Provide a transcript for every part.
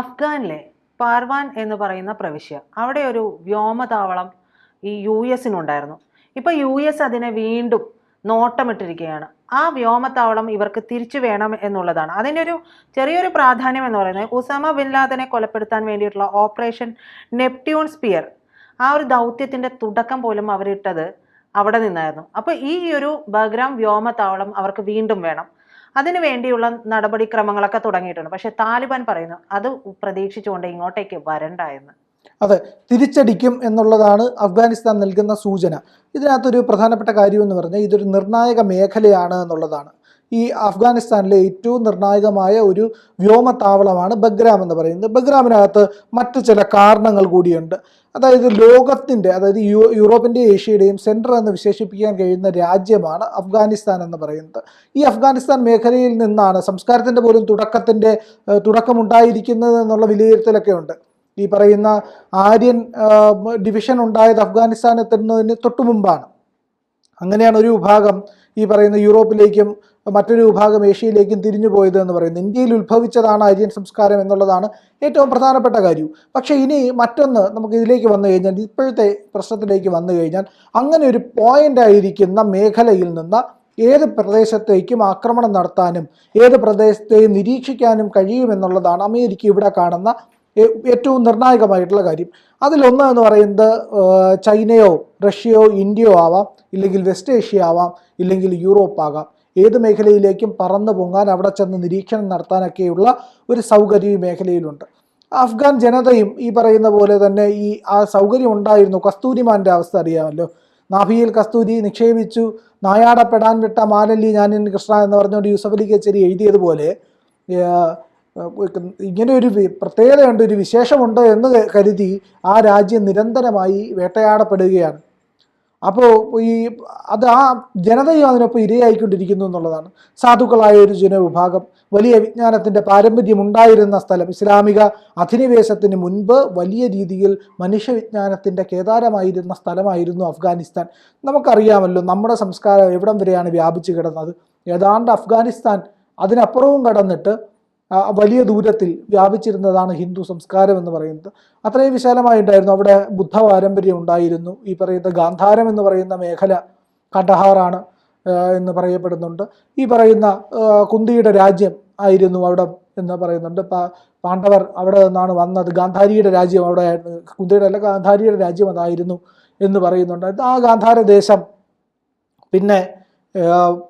അഫ്ഗാനിലെ പാർവാൻ എന്ന് പറയുന്ന പ്രവിശ്യ. അവിടെ ഒരു വ്യോമതാവളം ഈ യു എസിനുണ്ടായിരുന്നു. ഇപ്പം യു എസ് അതിനെ വീണ്ടും നോട്ടമിട്ടിരിക്കുകയാണ്. ആ വ്യോമത്താവളം ഇവർക്ക് തിരിച്ചു വേണം എന്നുള്ളതാണ്. അതിന്റെ ഒരു ചെറിയൊരു പ്രാധാന്യം എന്ന് പറയുന്നത് ഉസാമ ബിൻ ലാദനെ കൊലപ്പെടുത്താൻ വേണ്ടിയിട്ടുള്ള ഓപ്പറേഷൻ നെപ്റ്റ്യൂൺ സ്പിയർ. ആ ഒരു ദൗത്യത്തിന്റെ തുടക്കം പോലും അവരിട്ടത് അവിടെ നിന്നായിരുന്നു. അപ്പോൾ ഈ ഒരു ബഗ്രാം വ്യോമത്താവളം അവർക്ക് വീണ്ടും വേണം. അതിനു വേണ്ടിയുള്ള നടപടിക്രമങ്ങളൊക്കെ തുടങ്ങിയിട്ടുണ്ട്. പക്ഷെ താലിബാൻ പറയുന്നു അത് പ്രതീക്ഷിച്ചുകൊണ്ട് ഇങ്ങോട്ടേക്ക് വരണ്ട എന്ന്. അതെ തിരിച്ചടിക്കും എന്നുള്ളതാണ് അഫ്ഗാനിസ്ഥാൻ നൽകുന്ന സൂചന. ഇതിനകത്തൊരു പ്രധാനപ്പെട്ട കാര്യം എന്ന് പറഞ്ഞാൽ ഇതൊരു നിർണായക മേഖലയാണ് എന്നുള്ളതാണ്. ഈ അഫ്ഗാനിസ്ഥാനിലെ ഏറ്റവും നിർണായകമായ ഒരു വ്യോമ താവളമാണ് ബഗ്രാം എന്ന് പറയുന്നത്. ബഗ്രാമിനകത്ത് മറ്റു ചില കാരണങ്ങൾ കൂടിയുണ്ട്. അതായത് ലോകത്തിന്റെ അതായത് യു യൂറോപ്പിന്റെയും ഏഷ്യയുടെയും സെന്റർ എന്ന് വിശേഷിപ്പിക്കാൻ കഴിയുന്ന രാജ്യമാണ് അഫ്ഗാനിസ്ഥാൻ എന്ന് പറയുന്നത്. ഈ അഫ്ഗാനിസ്ഥാൻ മേഖലയിൽ നിന്നാണ് സംസ്കാരത്തിന്റെ പോലും തുടക്കത്തിന്റെ തുടക്കമുണ്ടായിരിക്കുന്നത് എന്നുള്ള വിലയിരുത്തലൊക്കെ ഉണ്ട്. ഈ പറയുന്ന ആര്യൻ ഡിവിഷൻ ഉണ്ടായത് അഫ്ഗാനിസ്ഥാനെത്തുന്നതിന് തൊട്ടു മുമ്പാണ്. അങ്ങനെയാണ് ഒരു വിഭാഗം ഈ പറയുന്ന യൂറോപ്പിലേക്കും മറ്റൊരു വിഭാഗം ഏഷ്യയിലേക്കും തിരിഞ്ഞു പോയത് എന്ന് പറയുന്നത് ഇന്ത്യയിൽ ഉത്ഭവിച്ചതാണ് ആര്യൻ സംസ്കാരം എന്നുള്ളതാണ് ഏറ്റവും പ്രധാനപ്പെട്ട കാര്യം. പക്ഷേ ഇനി മറ്റൊന്ന് നമുക്ക് ഇതിലേക്ക് വന്നു കഴിഞ്ഞാൽ ഇപ്പോഴത്തെ പ്രശ്നത്തിലേക്ക് വന്നു കഴിഞ്ഞാൽ അങ്ങനെ ഒരു പോയിന്റ് ആയിരിക്കുന്ന മേഖലയിൽ നിന്ന് ഏത് പ്രദേശത്തേക്കും ആക്രമണം നടത്താനും ഏത് പ്രദേശത്തെയും നിരീക്ഷിക്കാനും കഴിയുമെന്നുള്ളതാണ് അമേരിക്ക ഇവിടെ കാണുന്ന ഏറ്റവും നിർണായകമായിട്ടുള്ള കാര്യം. അതിലൊന്ന് എന്ന് പറയുന്നത് ചൈനയോ റഷ്യയോ ഇന്ത്യയോ ആവാം ഇല്ലെങ്കിൽ വെസ്റ്റ് ഏഷ്യ ആവാം ഇല്ലെങ്കിൽ യൂറോപ്പ് ആകാം. ഏത് മേഖലയിലേക്കും പറന്നു പൊങ്ങാൻ അവിടെ ചെന്ന് നിരീക്ഷണം നടത്താനൊക്കെയുള്ള ഒരു സൗകര്യം ഈ മേഖലയിലുണ്ട്. അഫ്ഗാൻ ജനതയും ഈ പറയുന്ന പോലെ തന്നെ ഈ ആ സൗകര്യം ഉണ്ടായിരുന്നു. കസ്തൂരിമാന്റെ അവസ്ഥ അറിയാമല്ലോ. നാഭിയിൽ കസ്തൂരി നിക്ഷേപിച്ചു. നായാടപ്പെടാൻ വിട്ട മാലല്ലി ഞാനിൻ കൃഷ്ണ എന്ന് പറഞ്ഞുകൊണ്ട് യൂസഫലി കച്ചേരി എഴുതിയതുപോലെ ഇങ്ങനെ ഒരു പ്രത്യേകതയുണ്ട് ഒരു വിശേഷമുണ്ട് എന്ന് കരുതി ആ രാജ്യം നിരന്തരമായി വേട്ടയാടപ്പെടുകയാണ്. അപ്പോൾ ഈ അത് ആ ജനതയും അതിനൊപ്പം ഇരയായിക്കൊണ്ടിരിക്കുന്നു എന്നുള്ളതാണ്. സാധുക്കളായ ഒരു ജനവിഭാഗം വലിയ വിജ്ഞാനത്തിന്റെ പാരമ്പര്യം ഉണ്ടായിരുന്ന സ്ഥലം ഇസ്ലാമിക അധിനിവേശത്തിന് മുൻപ് വലിയ രീതിയിൽ മനുഷ്യവിജ്ഞാനത്തിന്റെ കേദാരമായിരുന്ന സ്ഥലമായിരുന്നു അഫ്ഗാനിസ്ഥാൻ. നമുക്കറിയാമല്ലോ നമ്മുടെ സംസ്കാരം എവിടം വരെയാണ് വ്യാപിച്ചു കിടന്നത്? ഏതാണ്ട് അഫ്ഗാനിസ്ഥാൻ അതിനപ്പുറവും കടന്നിട്ട് വലിയ ദൂരത്തിൽ വ്യാപിച്ചിരുന്നതാണ് ഹിന്ദു സംസ്കാരം എന്ന് പറയുന്നത്. അത്രയും വിശാലമായിട്ടായിരുന്നു അവിടെ ബുദ്ധ പാരമ്പര്യം ഉണ്ടായിരുന്നു. ഈ പറയുന്ന ഗാന്ധാരം എന്ന് പറയുന്ന മേഖല കണ്ടഹാറാണ് എന്ന് പറയപ്പെടുന്നുണ്ട്. ഈ പറയുന്ന കുന്തിയുടെ രാജ്യം ആയിരുന്നു അവിടെ എന്ന് പറയുന്നുണ്ട്. പാണ്ഡവർ അവിടെ നിന്നാണ് വന്നത്. ഗാന്ധാരിയുടെ രാജ്യം അവിടെ ആയിരുന്നു. കുന്തിയുടെ അല്ല ഗാന്ധാരിയുടെ രാജ്യം അതായിരുന്നു എന്ന് പറയുന്നുണ്ട്. ആ ഗാന്ധാര ദേശം പിന്നെ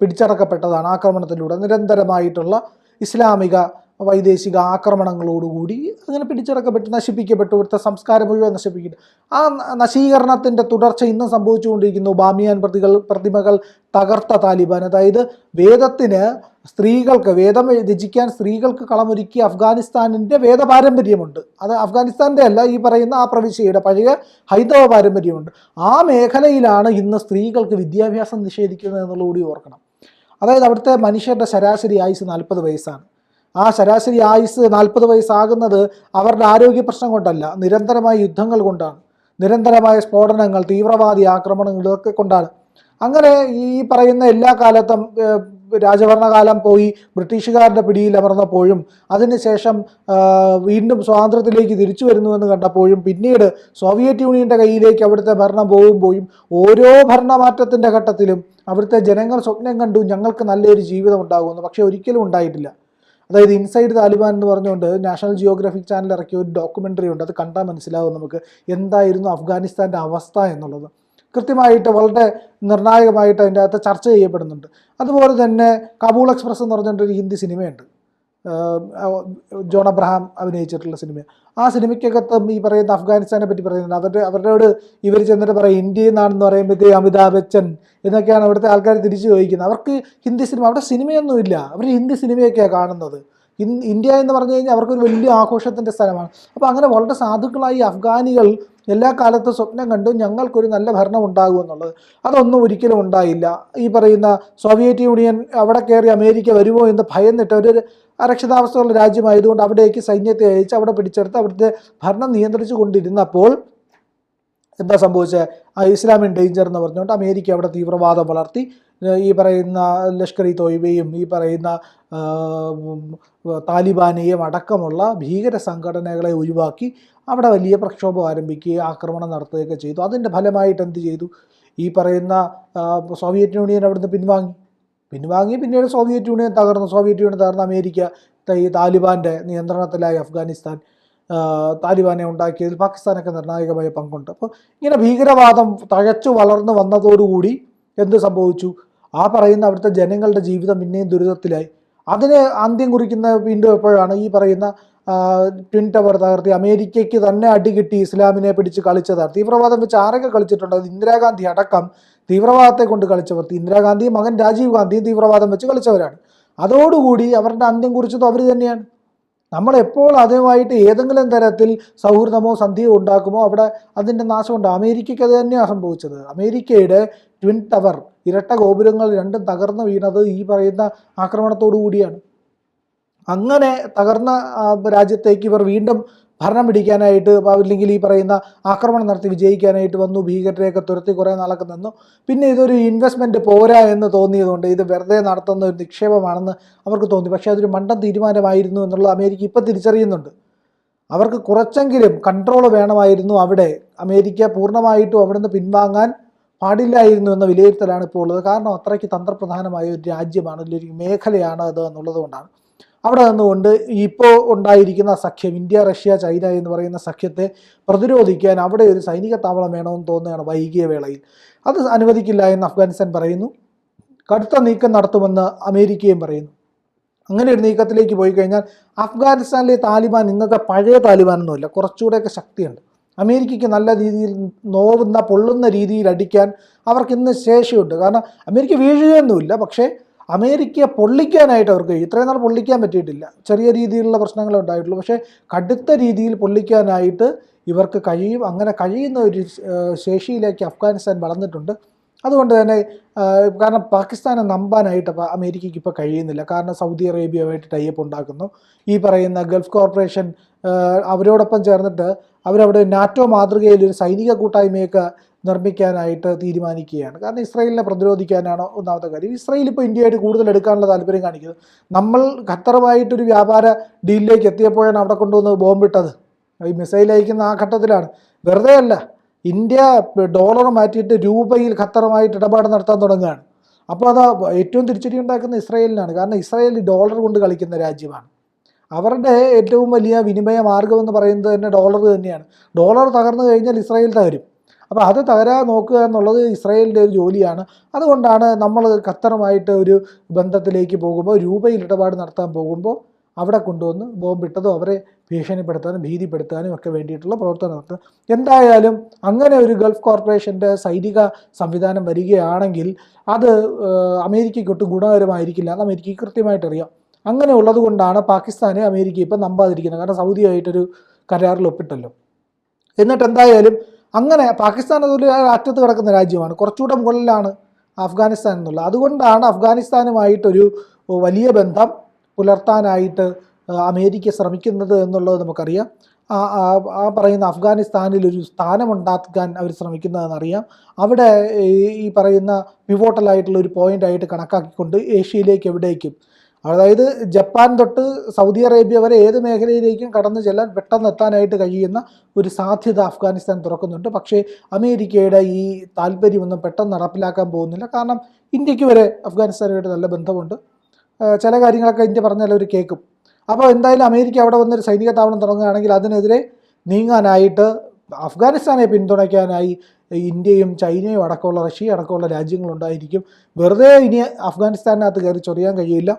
പിടിച്ചടക്കപ്പെട്ടതാണ്. ആക്രമണത്തിലൂടെ നിരന്തരമായിട്ടുള്ള ഇസ്ലാമിക വൈദേശിക ആക്രമണങ്ങളോടുകൂടി അങ്ങനെ പിടിച്ചടക്കപ്പെട്ട് നശിപ്പിക്കപ്പെട്ടു ഇവിടുത്തെ സംസ്കാരം മുഴുവൻ നശിപ്പിക്കുന്നു ആ നശീകരണത്തിന്റെ തുടർച്ച ഇന്നും സംഭവിച്ചുകൊണ്ടിരിക്കുന്നു. ബാമിയാൻ പ്രതികൾ പ്രതിമകൾ തകർത്ത താലിബാൻ. അതായത് വേദത്തിന് സ്ത്രീകൾക്ക് വേദം രചിക്കാൻ സ്ത്രീകൾക്ക് കളമൊരുക്കിയ അഫ്ഗാനിസ്ഥാനിന്റെ വേദപാരമ്പര്യമുണ്ട്. അത് അഫ്ഗാനിസ്ഥാന്റെ അല്ല ഈ പറയുന്ന ആ പ്രവിശ്യയുടെ പഴയ ഹൈന്ദവ പാരമ്പര്യമുണ്ട്. ആ മേഖലയിലാണ് ഇന്ന് സ്ത്രീകൾക്ക് വിദ്യാഭ്യാസം നിഷേധിക്കുന്നത് എന്നുള്ളതുകൂടി ഓർക്കണം. അതായത് അവിടുത്തെ മനുഷ്യരുടെ ശരാശരി ആയുസ് നാൽപ്പത് വയസ്സാണ്. ആ ശരാശരി ആയുസ് നാൽപ്പത് വയസ്സാകുന്നത് അവരുടെ ആരോഗ്യ പ്രശ്നം കൊണ്ടല്ല നിരന്തരമായ യുദ്ധങ്ങൾ കൊണ്ടാണ്. നിരന്തരമായ സ്ഫോടനങ്ങൾ തീവ്രവാദി ആക്രമണങ്ങൾ ഇതൊക്കെ കൊണ്ടാണ്. അങ്ങനെ ഈ പറയുന്ന എല്ലാ കാലത്തും രാജഭരണകാലം പോയി ബ്രിട്ടീഷുകാരുടെ പിടിയിൽ അമർന്നപ്പോഴും അതിനുശേഷം വീണ്ടും സ്വാതന്ത്ര്യത്തിലേക്ക് തിരിച്ചു വരുന്നുവെന്ന് കണ്ടപ്പോഴും പിന്നീട് സോവിയറ്റ് യൂണിയന്റെ കയ്യിലേക്ക് അവിടുത്തെ ഭരണം പോകുമ്പോഴും ഓരോ ഭരണമാറ്റത്തിന്റെ ഘട്ടത്തിലും അവിടുത്തെ ജനങ്ങൾ സ്വപ്നം കണ്ടു ഞങ്ങൾക്ക് നല്ലൊരു ജീവിതം ഉണ്ടാകുമെന്ന്. പക്ഷേ ഒരിക്കലും ഉണ്ടായിട്ടില്ല. അതായത് ഇൻസൈഡ് താലിബാൻ എന്ന് പറഞ്ഞുകൊണ്ട് നാഷണൽ ജിയോഗ്രഫിക് ചാനൽ ഇറക്കിയ ഒരു ഡോക്യുമെന്ററി ഉണ്ട്. അത് കണ്ടാൽ മനസ്സിലാവും നമുക്ക് എന്തായിരുന്നു അഫ്ഗാനിസ്ഥാന്റെ അവസ്ഥ എന്നുള്ളത്. കൃത്യമായിട്ട് വളരെ നിർണായകമായിട്ട് അതിന്റെ അകത്ത് ചർച്ച ചെയ്യപ്പെടുന്നുണ്ട്. അതുപോലെ തന്നെ കബൂൾ എക്സ്പ്രസ് എന്ന് പറഞ്ഞിട്ടൊരു ഹിന്ദി സിനിമയുണ്ട്. ജോൺ അബ്രഹാം അഭിനയിച്ചിട്ടുള്ള സിനിമ. ആ സിനിമയ്ക്കകത്തും ഈ പറയുന്ന അഫ്ഗാനിസ്ഥാനെ പറ്റി പറയുന്നുണ്ട്. അവരുടെ അവരോട് ഇവർ ചെന്നിട്ട് പറയും ഇന്ത്യയിൽ നിന്നാണെന്ന് പറയുമ്പോഴത്തേക്ക് അമിതാഭ് ബച്ചൻ എന്നൊക്കെയാണ് അവിടുത്തെ ആൾക്കാർ തിരിച്ചു ചോദിക്കുന്നത്. അവർക്ക് ഹിന്ദി സിനിമ അവിടെ സിനിമയൊന്നുമില്ല. അവർ ഹിന്ദി സിനിമയൊക്കെയാണ് കാണുന്നത്. ഇന്ത്യ എന്ന് പറഞ്ഞു കഴിഞ്ഞാൽ അവർക്കൊരു വലിയ ആഘോഷത്തിന്റെ സ്ഥലമാണ്. അപ്പോൾ അങ്ങനെ വളരെ സാധുക്കളായി അഫ്ഗാനികൾ എല്ലാ കാലത്തും സ്വപ്നം കണ്ടു. ഞങ്ങൾക്കൊരു നല്ല ഭരണം ഉണ്ടാകും എന്നുള്ളത്. അതൊന്നും ഒരിക്കലും ഉണ്ടായില്ല. ഈ പറയുന്ന സോവിയറ്റ് യൂണിയൻ അവിടെ കയറി അമേരിക്ക വരുമോ എന്ന് ഭയന്നിട്ട് ഒരു അരക്ഷിതാവസ്ഥയുള്ള രാജ്യമായതുകൊണ്ട് അവിടേക്ക് സൈന്യത്തെ അയച്ച് അവിടെ പിടിച്ചെടുത്ത് അവിടുത്തെ ഭരണം നിയന്ത്രിച്ചു കൊണ്ടിരുന്നപ്പോൾ എന്താ സംഭവിച്ചത് ആ ഇസ്ലാമിൻ ഡേഞ്ചർ എന്ന് പറഞ്ഞുകൊണ്ട് അമേരിക്ക അവിടെ തീവ്രവാദം വളർത്തി. ഈ പറയുന്ന ലഷ്കർ ഇ തോയ്ബയും ഈ പറയുന്ന താലിബാനെയും അടക്കമുള്ള ഭീകര സംഘടനകളെ ഒഴിവാക്കി അവിടെ വലിയ പ്രക്ഷോഭം ആരംഭിക്കുകയും ആക്രമണം നടത്തുകയൊക്കെ ചെയ്തു. അതിന്റെ ഫലമായിട്ട് എന്ത് ചെയ്തു? ഈ പറയുന്ന സോവിയറ്റ് യൂണിയൻ അവിടുന്ന് പിൻവാങ്ങി. പിൻവാങ്ങി പിന്നീട് സോവിയറ്റ് യൂണിയൻ തകർന്നു. സോവിയറ്റ് യൂണിയൻ തകർന്ന അമേരിക്ക ഈ താലിബാന്റെ നിയന്ത്രണത്തിലായി അഫ്ഗാനിസ്ഥാൻ താലിബാനെ ഉണ്ടാക്കിയതിൽ പാകിസ്ഥാനൊക്കെ നിർണായകമായ പങ്കുണ്ട്. അപ്പോൾ ഇങ്ങനെ ഭീകരവാദം തഴച്ചു വളർന്നു വന്നതോടുകൂടി എന്ത് സംഭവിച്ചു? ആ പറയുന്ന അവിടുത്തെ ജനങ്ങളുടെ ജീവിതം പിന്നെയും ദുരിതത്തിലായി. അതിന് അന്ത്യം കുറിക്കുന്ന വീണ്ടും എപ്പോഴാണ് ഈ പറയുന്ന ട്വിൻ ടവർ തകർത്തി അമേരിക്കയ്ക്ക് തന്നെ അടികിട്ടി ഇസ്ലാമിനെ പിടിച്ച് കളിച്ചതാണ് തീവ്രവാദം വെച്ച് ആരൊക്കെ കളിച്ചിട്ടുണ്ട്? അത് ഇന്ദിരാഗാന്ധി അടക്കം തീവ്രവാദത്തെ കൊണ്ട് കളിച്ചവർ ഇന്ദിരാഗാന്ധിയും മകൻ രാജീവ് ഗാന്ധിയും തീവ്രവാദം വെച്ച് കളിച്ചവരാണ്. അതോടുകൂടി അവരുടെ അന്ത്യം കുറിച്ചത് അവർ തന്നെയാണ്. നമ്മൾ എപ്പോൾ അതുമായിട്ട് ഏതെങ്കിലും തരത്തിൽ സൗഹൃദമോ സന്ധിയോ ഉണ്ടാക്കുമോ അവിടെ അതിന്റെ നാശമുണ്ട്. അമേരിക്കയ്ക്ക് അത് തന്നെയാണ് സംഭവിച്ചത്. അമേരിക്കയുടെ ട്വിൻ ടവർ ഇരട്ട ഗോപുരങ്ങൾ രണ്ടും തകർന്നു വീണത് ഈ പറയുന്ന ആക്രമണത്തോടു കൂടിയാണ്. അങ്ങനെ തകർന്ന രാജ്യത്തേക്ക് ഇവർ വീണ്ടും ഭരണം പിടിക്കാനായിട്ട് അല്ലെങ്കിൽ ഈ പറയുന്ന ആക്രമണം നടത്തി വിജയിക്കാനായിട്ട് വന്നു ഭീകരരെയൊക്കെ തുരത്തി കുറേ നാളൊക്കെ നിന്നു. പിന്നെ ഇതൊരു ഇൻവെസ്റ്റ്മെന്റ് പോരാ എന്ന് തോന്നിയതുകൊണ്ട് ഇത് വെറുതെ നടത്തുന്ന ഒരു നിക്ഷേപമാണെന്ന് അവർക്ക് തോന്നി. പക്ഷേ അതൊരു മണ്ടൻ തീരുമാനമായിരുന്നു എന്നുള്ളത് അമേരിക്ക ഇപ്പം തിരിച്ചറിയുന്നുണ്ട്. അവർക്ക് കുറച്ചെങ്കിലും കൺട്രോൾ വേണമായിരുന്നു അവിടെ. അമേരിക്ക പൂർണമായിട്ടും അവിടെ നിന്ന് പിൻവാങ്ങാൻ പാടില്ലായിരുന്നു എന്ന വിലയിരുത്തലാണ് ഇപ്പോൾ ഉള്ളത്. കാരണം അത്രയ്ക്ക് തന്ത്രപ്രധാനമായ ഒരു രാജ്യമാണ് ഒരു മേഖലയാണ് അത് എന്നുള്ളത് കൊണ്ടാണ്. അവിടെ നിന്നുകൊണ്ട് ഇപ്പോൾ ഉണ്ടായിരിക്കുന്ന സഖ്യം ഇന്ത്യ റഷ്യ ചൈന എന്ന് പറയുന്ന സഖ്യത്തെ പ്രതിരോധിക്കാൻ അവിടെ ഒരു സൈനിക താവളം വേണമെന്ന് തോന്നുകയാണ് വൈകിയ വേളയിൽ. അത് അനുവദിക്കില്ല എന്ന് അഫ്ഗാനിസ്ഥാൻ പറയുന്നു. കടുത്ത നീക്കം നടത്തുമെന്ന് അമേരിക്കയും പറയുന്നു. അങ്ങനെ ഒരു നീക്കത്തിലേക്ക് പോയി കഴിഞ്ഞാൽ അഫ്ഗാനിസ്ഥാനിലെ താലിബാൻ ഇന്നത്തെ പഴയ താലിബാൻ ഒന്നുമില്ല കുറച്ചുകൂടെയൊക്കെ ശക്തിയുണ്ട്. അമേരിക്കയ്ക്ക് നല്ല രീതിയിൽ നോവുന്ന പൊള്ളുന്ന രീതിയിൽ അടിക്കാൻ അവർക്ക് ഇന്ന് ശേഷിയുണ്ട്. കാരണം അമേരിക്ക വീഴുകയൊന്നുമില്ല പക്ഷേ അമേരിക്കയെ പൊള്ളിക്കാനായിട്ട് അവർക്ക് ഇത്രയും നാൾ പൊള്ളിക്കാൻ പറ്റിയിട്ടില്ല. ചെറിയ രീതിയിലുള്ള പ്രശ്നങ്ങളെ ഉണ്ടായിട്ടുള്ളൂ. പക്ഷേ കടുത്ത രീതിയിൽ പൊള്ളിക്കാനായിട്ട് ഇവർക്ക് കഴിയും. അങ്ങനെ കഴിയുന്ന ഒരു ശേഷിയിലേക്ക് അഫ്ഗാനിസ്ഥാൻ വളർന്നിട്ടുണ്ട്. അതുകൊണ്ട് തന്നെ കാരണം പാകിസ്ഥാനെ നമ്പാനായിട്ട് അമേരിക്കയ്ക്ക് ഇപ്പോൾ കഴിയുന്നില്ല. കാരണം സൗദി അറേബ്യയുമായിട്ട് ടൈപ്പ് ഉണ്ടാക്കുന്നു. ഈ പറയുന്ന ഗൾഫ് കോർപ്പറേഷൻ അവരോടൊപ്പം ചേർന്നിട്ട് അവരവിടെ നാറ്റോ മാതൃകയിൽ ഒരു സൈനിക കൂട്ടായ്മയൊക്കെ നിർമ്മിക്കാനായിട്ട് തീരുമാനിക്കുകയാണ്. കാരണം ഇസ്രായേലിനെ പ്രതിരോധിക്കാനാണ് ഒന്നാമത്തെ കാര്യം. ഇസ്രായേൽ ഇപ്പോൾ ഇന്ത്യയായിട്ട് കൂടുതൽ എടുക്കാനുള്ള താല്പര്യം കാണിക്കുന്നത്. നമ്മൾ ഖത്തറുമായിട്ടൊരു വ്യാപാര ഡീലിലേക്ക് എത്തിയപ്പോഴാണ് അവിടെ കൊണ്ടുവന്ന് ബോംബിട്ടത് ഈ മിസൈൽ അയക്കുന്ന ആ ഘട്ടത്തിലാണ്. വെറുതെ അല്ല ഇന്ത്യ ഡോളർ മാറ്റിയിട്ട് രൂപയിൽ ഖത്തറുമായിട്ട് ഇടപാട് നടത്താൻ തുടങ്ങുകയാണ്. അപ്പോൾ അത് ഏറ്റവും തിരിച്ചടി ഉണ്ടാക്കുന്ന ഇസ്രായേലിനാണ്. കാരണം ഇസ്രായേൽ ഡോളർ കൊണ്ട് കളിക്കുന്ന രാജ്യമാണ്. അവരുടെ ഏറ്റവും വലിയ വിനിമയ മാർഗം എന്ന് പറയുന്നത് തന്നെ ഡോളർ തന്നെയാണ്. ഡോളർ തകർന്നു കഴിഞ്ഞാൽ ഇസ്രായേൽ തകരും. അപ്പോൾ അത് തകരാ നോക്കുക എന്നുള്ളത് ഇസ്രായേലിന്റെ ഒരു ജോലിയാണ്. അതുകൊണ്ടാണ് നമ്മൾ ഖത്തറുമായിട്ട് ഒരു ബന്ധത്തിലേക്ക് പോകുമ്പോൾ രൂപയിൽ ഇടപാട് നടത്താൻ പോകുമ്പോൾ അവിടെ കൊണ്ടുവന്ന് ബോംബിട്ടതും അവരെ ഭീഷണിപ്പെടുത്താനും ഭീതിപ്പെടുത്താനും ഒക്കെ വേണ്ടിയിട്ടുള്ള പ്രവർത്തനം എന്തായാലും അങ്ങനെ ഒരു ഗൾഫ് കോർപ്പറേഷന്റെ സൈനിക സംവിധാനം വരികയാണെങ്കിൽ അത് അമേരിക്കയ്ക്കൊട്ടും ഗുണകരമായിരിക്കില്ല. എന്ന് അമേരിക്കയ്ക്ക് കൃത്യമായിട്ട് അറിയാം. അങ്ങനെ ഉള്ളത് കൊണ്ടാണ് പാകിസ്ഥാനെ അമേരിക്ക ഇപ്പം നമ്പാതിരിക്കുന്നത്. കാരണം സൗദിയായിട്ടൊരു കരാറിൽ ഒപ്പിട്ടല്ലോ. എന്നിട്ട് എന്തായാലും അങ്ങനെ പാകിസ്ഥാൻ അതൊരു അറ്റത്ത് കിടക്കുന്ന രാജ്യമാണ്. കുറച്ചുകൂടെ മുകളിലാണ് അഫ്ഗാനിസ്ഥാൻ എന്നുള്ളത്. അതുകൊണ്ടാണ് അഫ്ഗാനിസ്ഥാനുമായിട്ടൊരു വലിയ ബന്ധം പുലർത്താനായിട്ട് അമേരിക്ക ശ്രമിക്കുന്നത് എന്നുള്ളത് നമുക്കറിയാം. ആ പറയുന്ന അഫ്ഗാനിസ്ഥാനിൽ ഒരു സ്ഥാനമുണ്ടാക്കാൻ അവർ ശ്രമിക്കുന്നതെന്നറിയാം. അവിടെ ഈ പറയുന്ന പിവോട്ടലായിട്ടുള്ള ഒരു പോയിന്റായിട്ട് കണക്കാക്കിക്കൊണ്ട് ഏഷ്യയിലേക്ക് എവിടേക്കും അതായത് ജപ്പാൻ തൊട്ട് സൗദി അറേബ്യ വരെ ഏത് മേഖലയിലേക്കും കടന്നു ചെല്ലാൻ പെട്ടെന്ന് എത്താനായിട്ട് കഴിയുന്ന ഒരു സാധ്യത അഫ്ഗാനിസ്ഥാൻ തുറക്കുന്നുണ്ട്. പക്ഷേ അമേരിക്കയുടെ ഈ താല്പര്യമൊന്നും പെട്ടെന്ന് നടപ്പിലാക്കാൻ പോകുന്നില്ല. കാരണം ഇന്ത്യയ്ക്ക് വരെ അഫ്ഗാനിസ്ഥാനുമായിട്ട് നല്ല ബന്ധമുണ്ട്. ചില കാര്യങ്ങളൊക്കെ ഇന്ത്യ പറഞ്ഞാൽ അവർ കേൾക്കും. അപ്പോൾ എന്തായാലും അമേരിക്ക അവിടെ വന്നൊരു സൈനിക താവളം തുടങ്ങുകയാണെങ്കിൽ അതിനെതിരെ നീങ്ങാനായിട്ട് അഫ്ഗാനിസ്ഥാനെ പിന്തുണയ്ക്കാനായി ഇന്ത്യയും ചൈനയും അടക്കമുള്ള റഷ്യ അടക്കമുള്ള രാജ്യങ്ങളുണ്ടായിരിക്കും. വെറുതെ ഇനി അഫ്ഗാനിസ്ഥാനകത്ത് കയറി ചൊറിയാൻ കഴിയില്ല.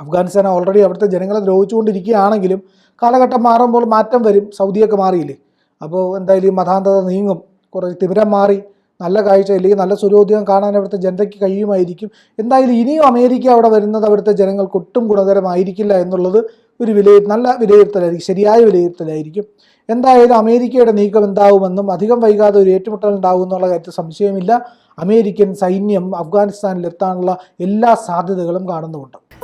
അഫ്ഗാനിസ്ഥാൻ ഓൾറെഡി അവിടുത്തെ ജനങ്ങളെ ദ്രോഹിച്ചുകൊണ്ടിരിക്കുകയാണെങ്കിലും കാലഘട്ടം മാറുമ്പോൾ മാറ്റം വരും. സൗദിയൊക്കെ മാറിയില്ലേ? അപ്പോൾ എന്തായാലും മതാന്തത നീങ്ങും. കുറേ തിമിരം മാറി നല്ല കാഴ്ച അല്ലെങ്കിൽ നല്ല സൂര്യോദയം കാണാൻ അവിടുത്തെ ജനതയ്ക്ക് കഴിയുമായിരിക്കും. എന്തായാലും ഇനിയും അമേരിക്ക അവിടെ വരുന്നത് അവിടുത്തെ ജനങ്ങൾക്ക് ഒട്ടും ഗുണകരമായിരിക്കില്ല എന്നുള്ളത് ഒരു വിലയി നല്ല വിലയിരുത്തലായിരിക്കും. ശരിയായ വിലയിരുത്തലായിരിക്കും. എന്തായാലും അമേരിക്കയുടെ നീക്കം എന്താവുമെന്നും അധികം വൈകാതെ ഒരു ഏറ്റുമുട്ടൽ ഉണ്ടാവും എന്നുള്ള കാര്യത്തിൽ സംശയമില്ല അമേരിക്കൻ സൈന്യം അഫ്ഗാനിസ്ഥാനിലെത്താനുള്ള എല്ലാ സാധ്യതകളും കാണുന്നുമുണ്ട്.